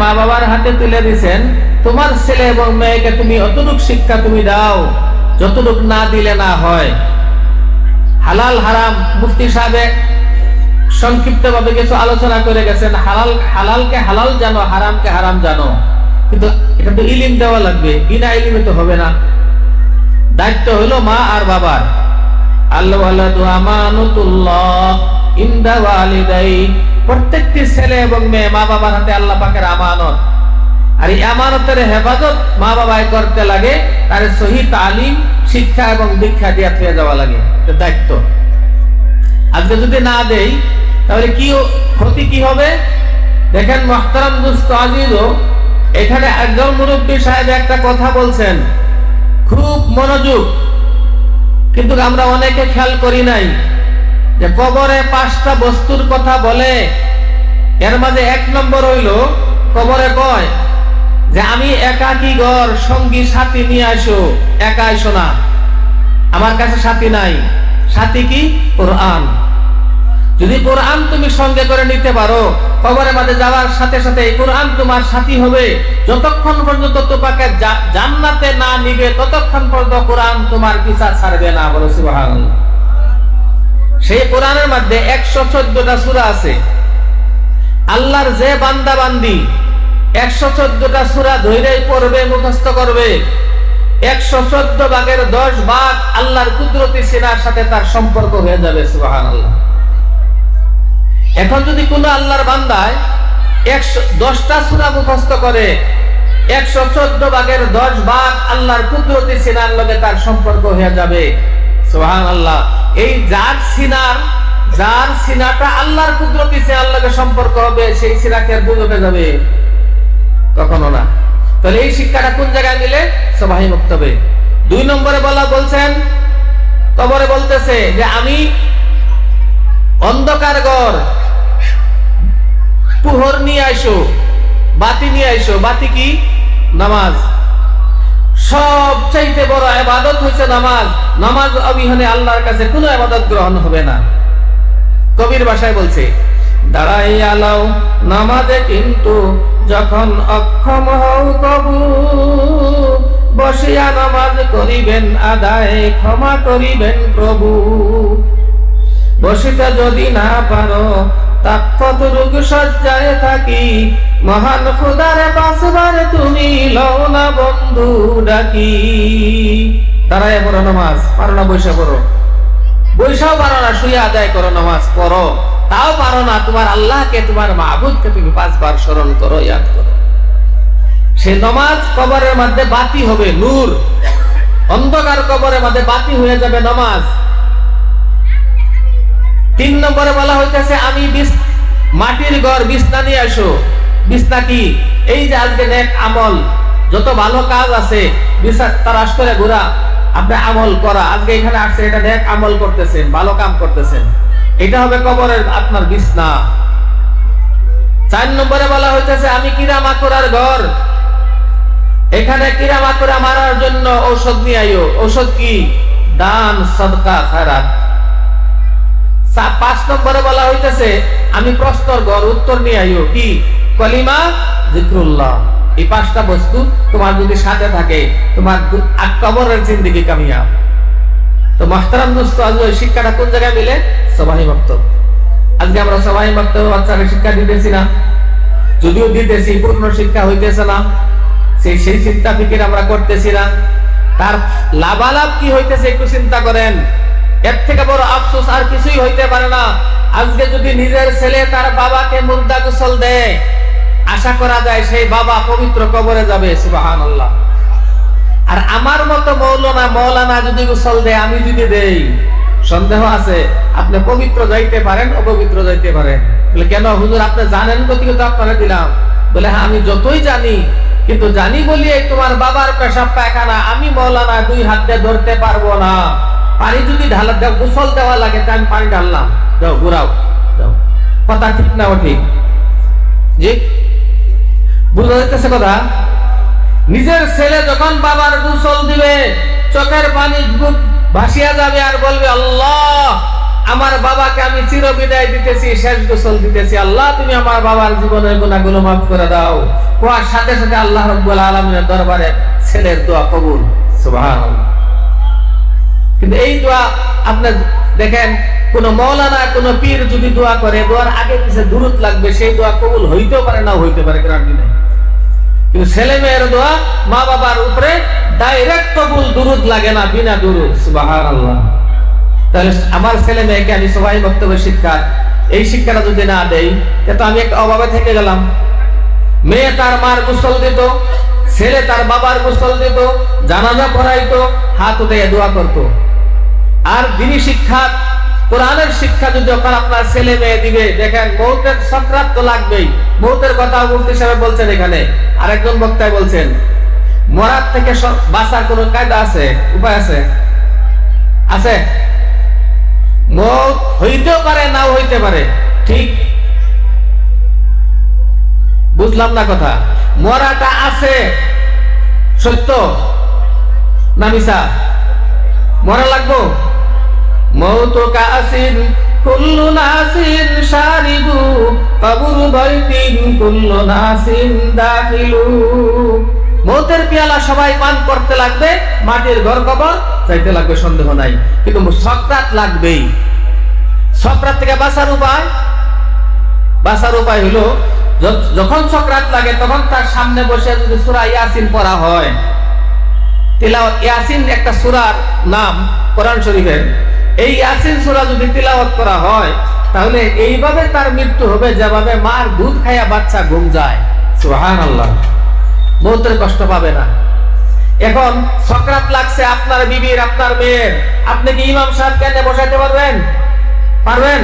মা বাবার হাতে তুলে দিছেন, তোমার ছেলে এবং মেয়েকে তুমি অতটুক শিক্ষা তুমি দাও, যতটুক না দিলে না হয়। হালাল, হারাম, মুফতি সাহেবে সংক্ষিপ্ত ভাবে কিছু আলোচনা করে গেছেন, হালাল, হালালকে হালাল জানো, হারামকে হারাম জানো। কিন্তু এটা তো ইলিম দেওয়া লাগবে, বিনা ইলিমে তো হবে না। দায়িত্ব হলো মা আর বাবার। আল্লাহ আমানুতুল্লাহ ইনদা ওয়ালিদাই প্রত্যেকটি ছেলে এবং মেয়ে মা বাবার হাতে আল্লাহ পাকের আমানত। আর এই আমানতের হেফাজত মা বাবাই করতে লাগে, তার সহি তালিম, শিক্ষা এবং দীক্ষা দিয়ে ফিরে যাওয়া লাগে। দায়িত্ব। আজকে যদি না দেই, তাহলে কি ক্ষতি কি হবে? দেখেন মহতারাম দুস্ত আজিজও এখানে একজন মুরব্বী সাহেব একটা কথা বলছেন। খুব মনোযোগ। কিন্তু আমরা অনেকে খেয়াল করি নাই। যে কবরে পাঁচটা বস্তুর কথা বলে, এর মাঝে এক নম্বর হইল, কবরে কয়, যে আমি একাকি ঘর সঙ্গী সাথী নিয়ে আসো, একা আইসো না। আমার কাছে সাথী নাই। সাথী কি? কোরআন। যদি কোরআন তুমি সঙ্গে করে নিতে পারো, কবরের মাঝে যাওয়ার সাথে সাথে কোরআন তোমার সাথী হবে। যতক্ষণ পর্যন্ত তোমাকে জান্নাতে না নিবে, ততক্ষণ পর্যন্ত কোরআন তোমার পিছা ছাড়বে না, বলো সুবহানাল্লাহ। সেই কোরআনের মধ্যে একশো চোদ্দটা সুরা আছে। আল্লাহর যে বান্দা বান্দি একশো চোদ্দটা সুরা ধৈর্যই পড়বে, মুখস্থ করবে। একশো চোদ্দ ভাগের দশ ভাগ আল্লাহর কুদরতি সিনার সাথে তার সম্পর্ক হয়ে যাবে সুবাহান আল্লাহ এখন যদি কোনো আল্লাহর বান্দায় একশো দশটা সুরা মুখস্থ করে, একশো চোদ্দ ভাগের দশ ভাগ আল্লাহর কুদরতি সিনার লগে তার সম্পর্ক হয়ে যাবে সোহান আল্লাহ এই যার সিনার, যার সিনাটা আল্লাহর কুদরতি সিনার লগে সম্পর্ক হবে, সেই সিনাকে আর দুজকে যাবে। কখনো না। তাহলে এই শিক্ষাটা কোন জায়গায় মিলে? সবাই মুক্তবে। দুই নম্বরে বলা বলছেন, কবরে বলতেছে যে আমি অন্ধকার ঘর পুহর নিয়ে আইসো, বাতি নিয়ে আইসো। বাতি কি? নামাজ। সব চাইতে বড় আবাদত হয়েছে নামাজ। নামাজ অবিহনে আল্লাহর কাছে কোনো আবাদত গ্রহণ হবে না। কবির ভাষায় বলছে দাঁড়াই আলাও নামাজে কিন্তু যখন অক্ষম হও কবু, বসিয়া নামাজ করিবেন, আদায় ক্ষমা করিবেন প্রভু। বসিতে যদি না পারো তাকত রোগ সজ্জায় থাকি। মহান খুদারে বাসবার তুমি লও না বন্ধু ডাকি। দাঁড়ায় পড়ো নামাজ, পারো না বৈশা পড়ো। বৈশাও পারো না, শুয়ে আদায় করো নামাজ, পড়ো। তাও পারো না, তোমার আল্লাহকে, তোমার মাহবুদকে তুমি পাঁচবার স্মরণ করো, ইয়াদ করো। সে নমাজ কবরের মধ্যে বাতি হবে, নূর। অন্ধকার কবরের মধ্যে বাতি হয়ে যাবে নমাজ। তিন নম্বরে বলা হইতেছে, আমি মাটির ঘর বিছনা নিয়ে আসো। বিছনা কি? এই যে আজকে নেক আমল, যত ভালো কাজ আছে তারাস করে ঘোরা, আপনি আমল করা। আজকে এখানে আসছে এটা নেক আমল করতেছেন, ভালো কাম করতেছেন। এটা হবে কবরের আপনার বিছনা। চার নম্বরে বলা হইতেছে, আমি কিরা মাকুরার ঘর। এখানে কিরা মাকুরা মারার জন্য ঔষধ নিয়ে আইও। ঔষধ কি? দান, সদকা খারাত সা- পাঁচ নম্বরে বলা হইতেছে, আমি প্রস্তর ঘর, উত্তর নিয়ে আইও। কি? কলিমা জিক্রুল্লাহ। এই পাঁচটা বস্তু তোমার যদি সাথে থাকে, তোমার কবরের জিন্দিগি কামিয়া তো মাহতারাম দোস্ত, আজ ওই শিক্ষাটা কোন জায়গায় মিলে? সবাই বক্তব্য আজকে আমরা সবাই বক্তব্য বাচ্চাকে শিক্ষা দিতেছি না। যদিও দিতেছি, পূর্ণ শিক্ষা হইতেছে না। সেই সেই চিন্তা ফিকির আমরা করতেছি না। তার লাভালাভ কি হইতেছে একটু চিন্তা করেন। এর থেকে বড় আফসোস আর কিছুই হইতে পারে না। আজকে যদি নিজের ছেলে তার বাবাকে মুর্দা গোসল দেয়, আশা করা যায় সেই বাবা পবিত্র কবরে যাবে সুবাহান আর আমার মতো মৌলানা মৌলানা যদি গোসল দেয়, আমি যদি দেই, সন্দেহ আছে, আপনি পবিত্র যাইতে পারেন, অপবিত্র যাইতে পারেন। বলে, কেন হুজুর, আপনি জানেন গতি তো আপনারা দিলাম। বলে হ্যাঁ আমি যতই জানি, কিন্তু জানি বলিয়ে তোমার বাবার পেশাব পায়খানা, আমি মৌলানা দুই হাতে ধরতে পারব না। পানি যদি ঢালা দেওয়া গোসল দেওয়া লাগে, তা আমি পানি ঢাললাম। যাও, ঘুরাও, যাও। কথা ঠিক না ঠিক জি? বুঝা যাইতেছে কথা? নিজের ছেলে যখন বাবার গোসল দিবে, চোখের পানি ভাসিয়া যাবে আর বলবে, আল্লাহ, আমার বাবাকে আমি চির বিদায় দিতেছি, শেষ গোসল দিতেছি। আল্লাহ, তুমি আমার বাবার জীবনের গুণাগুলো মাফ করে দাও। কোয়ার সাথে সাথে আল্লাহ রব্বুল আলমিনের দরবারে ছেলের দোয়া কবুল। সুবহানাল্লাহ। কিন্তু এই দোয়া আপনার দেখেন, কোন মৌলানা, কোন পীর যদি দোয়া করে, দোয়ার আগে পিছে দূরত লাগবে, সেই দোয়া কবুল হইতেও পারে না হইতে পারে গ্যারান্টি নেই। কিন্তু ছেলে মেয়ের দোয়া মা বাবার উপরে ডাইরেক্ট কবুল দুরুদ লাগে না, বিনা দুরুদ। সুবহানাল্লাহ। তাহলে আমার ছেলে মেয়েকে আমি সবাই বক্তব্য শিক্ষা, এই শিক্ষাটা যদি না দেই তো আমি একটা অভাবে থেকে গেলাম। মেয়ে তার মার গোসল দিত, ছেলে তার বাবার গোসল দিত, জানাজা পড়াইতো, হাত উঠে দোয়া করতো। আর দিনী শিক্ষা, কোরআনের শিক্ষা যদি যখন আপনার ছেলে মেয়ে দিবে, দেখেন মৌতের সক্রাত তো লাগবেই। মৌতের কথা মুফতি সাহেব বলছেন এখানে। আরেকজন বক্তায় বলছেন, মরার থেকে বাঁচার কোনো কায়দা আছে? উপায় আছে? আছে? মৌত হইতেও পারে, নাও হইতে পারে। ঠিক? বুঝলাম না কথা। মরাটা আছে, সত্য না মিশা মরা লাগবো? মৌত কাসিন কুল্লু নাসিন শারিবু কবর বাইতিন কুল্লু নাসিন দাখিলু। মৌতের পেয়ালা সবাই পান করতে লাগবে, মাটির ঘর কবর চাইতে লাগবে, সন্দেহ নাই। কিন্তু সক্রাত লাগবেই। সক্রাত থেকে বাঁচার উপায়? বাঁচার উপায় হলো যখন সক্রাত লাগে, তখন তার সামনে বসে যদি সুরা ইয়াসিন পড়া হয়। তিলাওয়াত ইয়াসিন একটা সূরার নাম কোরআন শরীফের। এই ইয়াসিন সূরা যদি তিলাওয়াত করা হয় তাহলে এইভাবে তার মৃত্যু হবে যেভাবে মার দুধ খাইয়া বাচ্চা ঘুম যায়। সুবহানাল্লাহ। মৌতের কষ্ট পাবে না। এখন সক্রাত লাগছে আপনার বিবির আপনার মেয়ের। আপনি কি ইমাম সাহেব কেন বসাইতে পারবেন? পারবেন?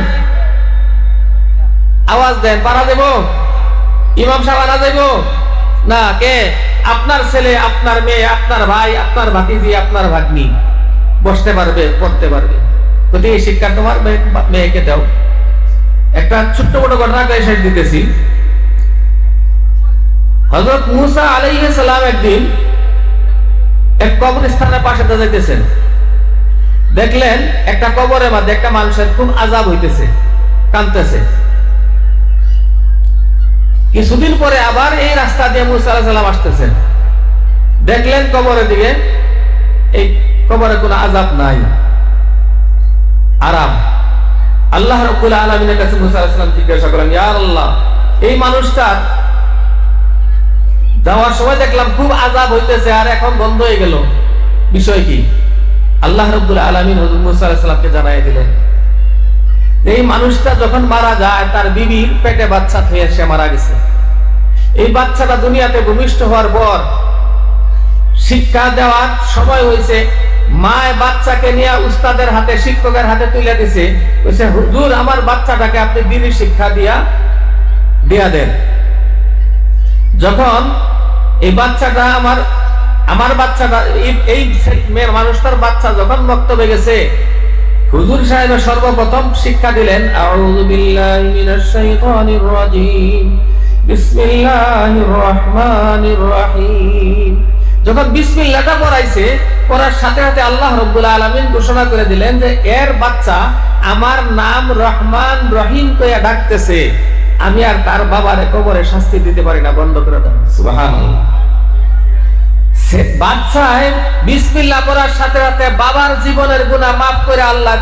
আওয়াজ দেন পারা দেব? ইমাম সাহেব আনা যাইব? না কে? আপনার ছেলে আপনার মেয়ে আপনার ভাই আপনার ভাতিজি আপনার ভাগ্নি। বসতে পারবে পড়তে পারবে। যদি এই শিক্ষা তোমার মেয়েকে দাও। একটা ছোট্ট বড় ঘটনা শেষ দিতেছি। হজরত মুসা আলাইহিস সালাম একদিন এক কবরস্থানের পাশে দিয়ে যাইতেছেন। দেখলেন একটা কবরের মধ্যে একটা মানুষের খুব আজাব হইতেছে কানতেছে কিছুদিন পরে আবার এই রাস্তা দিয়ে মুসা আলাইহিস সালাম আসতেছেন। দেখলেন কবরের দিকে এই কবরে কোনো আজাব নাই। আরাম। আল্লাহ রব্বুল আলমিনের কাছে মুসা আলাইহিস সালাম জিজ্ঞাসা করেন ইয়া আল্লাহ, এই মানুষটার যাওয়ার সময় দেখলাম খুব আজাব হইতেছে আর এখন বন্ধ হয়ে গেল। বিষয় কি? আল্লাহ রব্বুল আলমিন হজরত মুসা আলাইহিস সালামকে জানাই দিলেন, এই মানুষটা যখন মারা যায়, তার বিবির পেটে বাচ্চা থয়ে সে মারা গেছে। এই বাচ্চাটা দুনিয়াতে ভূমিষ্ঠ হওয়ার পর শিক্ষা দেওয়ার সময় হয়েছে মায় বাচ্চাকে নিয়ে উস্তাদের হাতে, শিক্ষকের হাতে তুলে দিছে। হুজুর, আমার বাচ্চাটাকে আপনি শিক্ষা দিয়া দিয়া দেন। যখন এই বাচ্চাটা আমার আমার বাচ্চাটা, এই- মেয়ের মানুষটার বাচ্চা যখন গেছে, হুজুর সাহেব সর্বপ্রথম শিক্ষা দিলেন যখন বিসমিল্লাহটা পড়াইছে পড়ার সাথে সাথে আল্লাহ রব্বুল আলামিন ঘোষণা করে দিলেন যে, এর বাচ্চা আমার নাম রহমান রহিম কইয়া ডাকতেছে। আমি আর তার বাবার কবরে শাস্তি দিতে পারি না, বন্ধ করে দেন পড়ার সাথে সাথে বাবার জীবনের মাফ করে আল্লাহ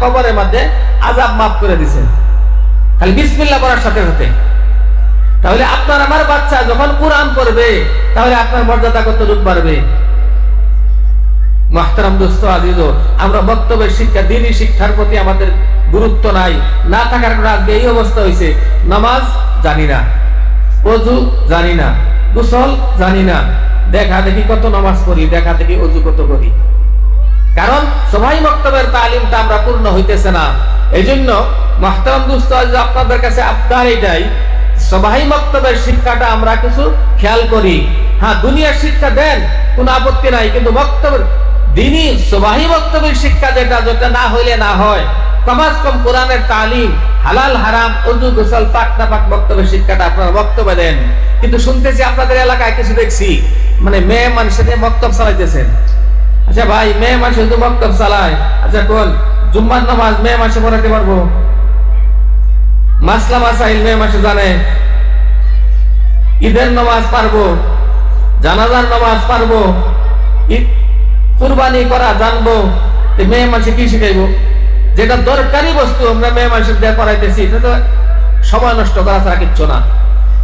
কবরের মাফ করে খালি পড়ার সাথে সাথে। তাহলে আপনার আমার বাচ্চা যখন কোরআন পড়বে, তাহলে আপনার মর্যাদা কত রূপ বাড়বে? মাহতারাম দোস্ত আজিজ আমরা বক্তব্যের শিক্ষা, দিনই শিক্ষার প্রতি আমাদের গুরুত্ব নাই। না থাকার কারণে আজকে এই অবস্থা হয়েছে নামাজ জানি না, অজু জানি না, গোসল জানি না। দেখা দেখি কত নামাজ পড়ি, দেখা দেখি অজু কত করি। কারণ সবাই বক্তব্যের তালিমটা আমরা পূর্ণ হইতেছে না। এই জন্য মাহতারাম দুস্ত আপনাদের কাছে আপনার এটাই, সবাই বক্তব্যের শিক্ষাটা আমরা কিছু খেয়াল করি। হ্যাঁ দুনিয়ার শিক্ষা দেন, কোনো আপত্তি নাই, কিন্তু বক্তব্য দিনই সবাই বক্তব্যের শিক্ষা যেটা যেটা না হইলে না হয়। কমাস কম কোরআনের তালিম, হালাল, হারাম, অজু, গোসল, পাক, না পাক বক্তব্যের শিক্ষাটা আপনারা বক্তব্য দেন। কিন্তু শুনতেছি আপনাদের এলাকায় কিছু দেখছি মানে মেয়ে মানুষের নিয়ে বক্তব্য চালাইতেছেন। আচ্ছা ভাই, মেয়ে মানুষ শুধু বক্তব্য চালায়। আচ্ছা কোন, জুম্মার নামাজ মে মাসে পড়াতে পারব? মাসলা মাসাইল মেয়ে মাসে জানে। ঈদের নামাজ পারব, জানাজার নামাজ পারব কুরবানি করা জানব, তো মে মাসে কি শিখাইবো? যেটা দরকারি বস্তু, আমরা মেয়ে মাসে দিয়ে করাইতেছি সময় নষ্ট করা ছাড়া কিচ্ছু না।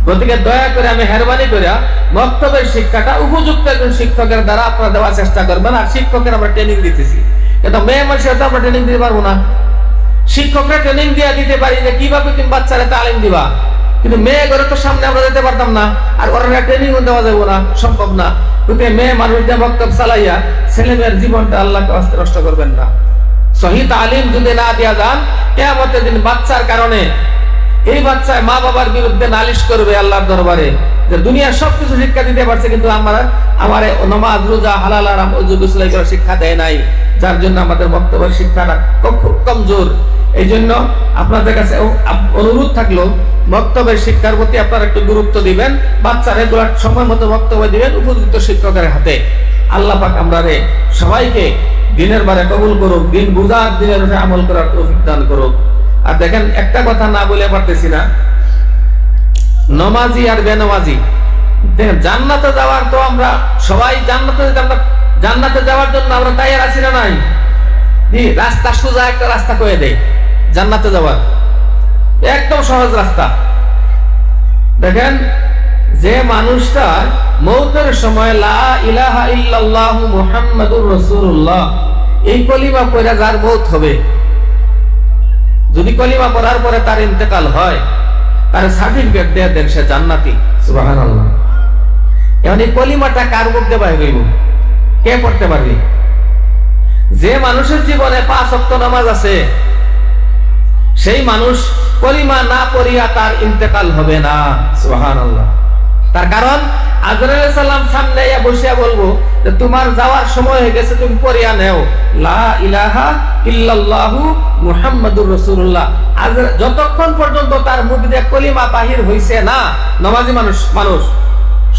গতিকে দয়া করে আমি হেরবানি করে বক্তব্যের শিক্ষাটা উপযুক্ত একজন শিক্ষকের দ্বারা আপনারা দেওয়ার চেষ্টা করবেন, আর শিক্ষকের আমরা ট্রেনিং দিতেছি। কিন্তু মেয়ে মাসে তো আমরা ট্রেনিং দিতে পারব না। শিক্ষকরা ট্রেনিং দিয়ে দিতে পারি যে কীভাবে তুমি বাচ্চারা তালিম দিবা। কিন্তু মেয়ে ঘরে তো সামনে আমরা যেতে পারতাম না, আর ওরা ট্রেনিং দেওয়া যাব না, সম্ভব না। কিন্তু মেয়ে মানুষ দিয়ে বক্তব্য চালাইয়া ছেলে মেয়ের জীবনটা আল্লাহকে আস্তে নষ্ট করবেন না। শহীদ আলিম যদি না দেওয়া যান, কেয়ামতের দিন বাচ্চার কারণে এই বাচ্চায় মা বাবার বিরুদ্ধে নালিশ করবে আল্লাহর দরবারে যে দুনিয়ার সবকিছু শিক্ষা দিতে পারছে, কিন্তু আমার আমার নমাজ, রোজা, হালাল আরাম অজু গোসলাই শিক্ষা দেয় নাই। যার জন্য আমাদের বক্তব্যের শিক্ষাটা খুব কমজোর। এই জন্য আপনাদের কাছে অনুরোধ থাকল, বক্তব্যের শিক্ষার প্রতি আপনারা একটু গুরুত্ব দিবেন বাচ্চা রেগুলার সময় মতো বক্তব্য দিবেন উপযুক্ত শিক্ষকের হাতে। আল্লাহ পাক আমরা রে সবাইকে দিনের বারে কবুল করুক, দিন বুঝার, দিনের আমল করার তৌফিক দান করুক। আর দেখেন, একটা কথা না বলে পারতেছি না। নমাজি আর বেনমাজি। জান্নাতে যাওয়ার তো আমরা সবাই জান্নাতে আমরা জান্নাতে যাওয়ার জন্য আমরা তৈরি আছি না নাই? রাস্তা সোজা একটা রাস্তা করে দেয় জান্নাতে যাওয়ার। একদম সহজ রাস্তা। দেখেন, যে মানুষটা মৌতের সময়, লা ইলাহা ইল্লাল্লাহু মুহাম্মাদুর রাসূলুল্লাহ, এই কলিমা পড়া যার মৌত হবে। যদি কলিমা পড়ার পরে তার ইন্তেকাল হয়, তার সার্টিফিকেট দিয়ে দেন সে জান্নাতি। সুবহানাল্লাহ। এখন এই কলিমাটা কার মুখ দিয়ে বাইর হইব? কে পড়তে পারবে? যে মানুষের জীবনে পাঁচ অক্ত নামাজ আছে, সেই মানুষ কলিমা না পড়িয়া তার ইন্তেকাল হবে না। সুহান তার কারণ সামনে বসিয়া বলব যে, তোমার যাওয়ার সময় হয়ে গেছে, তুমি পড়িয়া নেও। লা ইলাহা ইল্লাল্লাহু মুহাম্মাদুর আজ যতক্ষণ পর্যন্ত তার মুখ দিয়ে কলিমা বাহির হইছে না, নমাজি মানুষ মানুষ,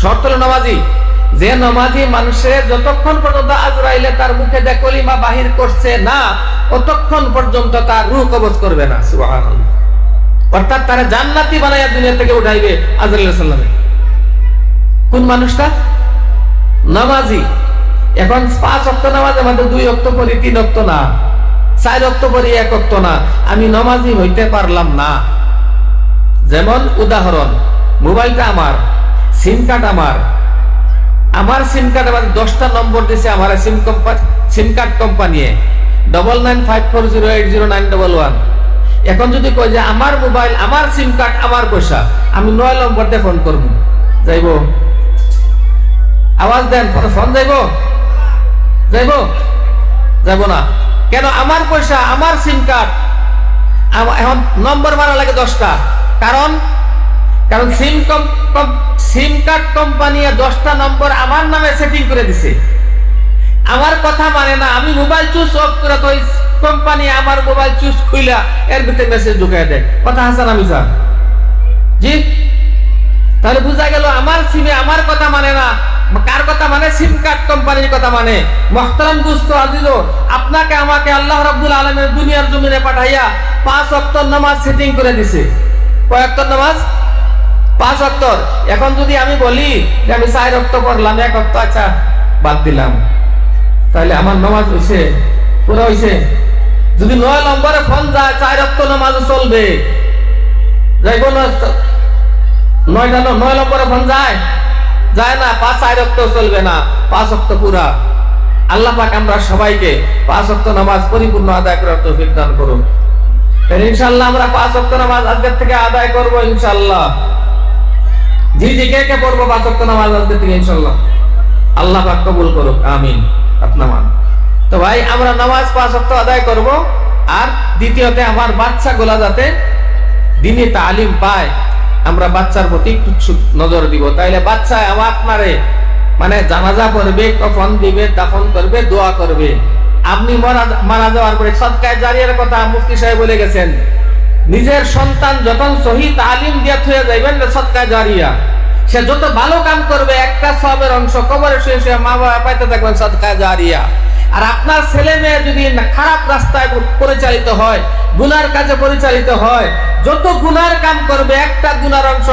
শর্ত নমাজি। যে নমাজি মানুষের যতক্ষণ পর্যন্ত আজরাইলে তার মুখে দিয়ে কলিমা বাহির করছে না ততক্ষণ পর্যন্ত তার রূহ কবজ করবে না। অর্থাৎ তারা জান্নাতি বানাইয়া দুনিয়া থেকে উঠাইবে আজরাইল কোন মানুষটা? নামাজি। এখন পাঁচ অক্ত নামাজ আমাদের দুই অক্ত পরি তিন অক্ত না। চার অক্ত পরি এক অক্ত না। আমি নামাজি হইতে পারলাম না। যেমন উদাহরণ, মোবাইলটা আমার, সিম কার্ড আমার আমার সিম কার্ড আমার দশটা নম্বর দিছে আমার SIM company SIM card company double nine five four zero eight zero nine double one এখন যদি কই যে আমার মোবাইল আমার সিম কার্ড আমার পয়সা, আমি নয় নম্বর দিয়ে ফোন করব। যাইব? আওয়াজ দেন, ফোন যাইব? যাইব? যাব না। কেন আমার পয়সা, আমার সিম কার্ড এখন নম্বর মারা লাগে দশটা। কারণ কারণ সিম সিম কার্ড কোম্পানি দশটা নম্বর আমার নামে সেটিং করে দিছে। আমার কথা মানে না, আমি মোবাইল চুজ অফ করে তো কোম্পানি আমার মোবাইল চুজ খুইলা, এর ভিতরে মেসেজ ঢুকাই দেয়। কথা হাসান আমি স্যার জি? তাহলে বোঝা গেল আমার সিমে আমার কথা মানে না, কার কথা মানে? সিম কার্ড কোম্পানির কথা মানে। মহতারাম দুস্থ আজিজ আপনাকে, আমাকে আল্লাহ রাব্বুল আলমের দুনিয়ার জমিনে পাঠাইয়া পাঁচ অক্টর নামাজ সেটিং করে দিছে। কয় অক্টর নামাজ? পাঁচ অক্টর এখন যদি আমি বলি যে আমি চার রক্ত করলাম, এক অক্ট আচ্ছা বাদ দিলাম। তাহলে আমার নামাজ হয়েছে পুরো হয়েছে যদি নয় নম্বরে ফোন যায়, চার রক্ত নামাজ চলবে। যাইব না, নয়টা নয় নম্বরে ফোন যায়। যায় না, পাঁচ, চার রক্ত চলবে না, পাঁচ অক্ট পুরা। আল্লাহ পাক আমরা সবাইকে পাঁচ অক্ট নামাজ পরিপূর্ণ আদায় করার তৌফিক দান করুন। ইনশাল্লাহ আমরা পাঁচ অক্ট নামাজ আজকের থেকে আদায় করব ইনশাল্লাহ জি জি কে কে পড়ব অক্ট নামাজ আজকের থেকে ইনশাল্লাহ আল্লাহ পাক কবুল করুক, আমিন। আপনার মান তো ভাই, আমরা নামাজ পাঁচ অক্ট আদায় করব, আর দ্বিতীয়তে আমার বাচ্চাগুলা যাতে দিনে তালিম পায়, আমরা বাচ্চার প্রতি একটু নজর দিব। তাইলে বাচ্চা আমার আপনারে মানে জানাজা করবে কফন দিবে, দাফন করবে, দোয়া করবে। আপনি মারা মারা যাওয়ার পরে সৎকায় জারিয়ার কথা মুফতি সাহেব বলে গেছেন। নিজের সন্তান যখন সহি তালিম দিয়া থুয়ে যাইবেন সৎকায় জারিয়া। সে যত ভালো কাম করবে, একটা সবের অংশ কবরে শুয়ে শুয়ে মা বাবা পাইতে থাকবেন সৎকায় জারিয়া। আর আপনার ছেলে মেয়ে যদি খারাপ রাস্তায় পরিচালিত হয়, গুনার কাজে পরিচালিত হয়, যত গুনার কাম করবে, একটা গুনার অংশ